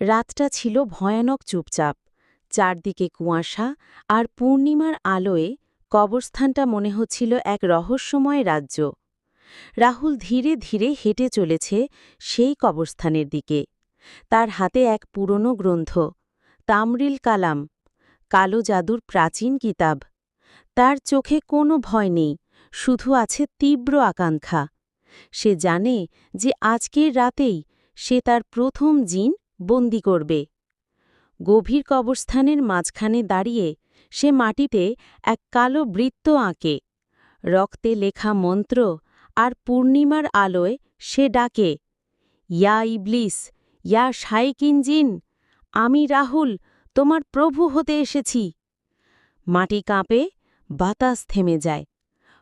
রাতটা ছিল ভয়ানক চুপচাপ। চারদিকে কুয়াশা আর পূর্ণিমার আলোয় কবরস্থানটা মনে হচ্ছিল এক রহস্যময় রাজ্য। রাহুল ধীরে ধীরে হেঁটে চলেছে সেই কবরস্থানের দিকে। তার হাতে এক পুরনো গ্রন্থ, তামরিল কালাম, কালো জাদুর প্রাচীন কিতাব। তার চোখে কোনো ভয় নেই, শুধু আছে তীব্র আকাঙ্ক্ষা। সে জানে যে আজকের রাতেই সে তার প্রথম জিন বন্দি করবে। গভীর কবরস্থানের মাঝখানে দাঁড়িয়ে সে মাটিতে এক কালো বৃত্ত আঁকে। রক্তে লেখা মন্ত্র আর পূর্ণিমার আলোয় সে ডাকে, ইয়া ইবলিস, ইয়া শাইকিন জিন আমি রাহুল, তোমার প্রভু হতে এসেছি মাটি কাঁপে, বাতাস থেমে যায়।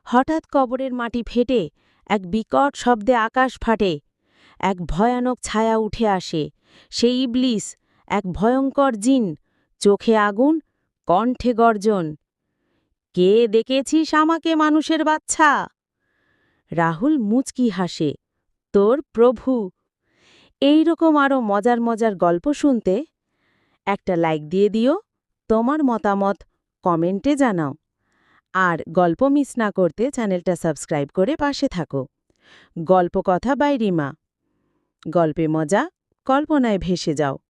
হঠাৎ কবরের মাটি ফেটে, এক বিকট শব্দে আকাশ ফাটে, এক ভয়ানক ছায়া উঠে আসে। সেই ইবলিস, এক ভয়ঙ্কর জিন, চোখে আগুন, কণ্ঠে গর্জন। কে দেখেছিস আমাকে মানুষের বাচ্চা? রাহুল মুচকি হাসে, তোর প্রভু। এই রকম আরও মজার মজার গল্প শুনতে একটা লাইক দিয়ে দিও, তোমার মতামত কমেন্টে জানাও। আর গল্প মিস না করতে চ্যানেলটা সাবস্ক্রাইব করে পাশে থাকো। গল্প কথা বাই রিমা। গল্পে মজা কল্পনায় ভেসে যাও।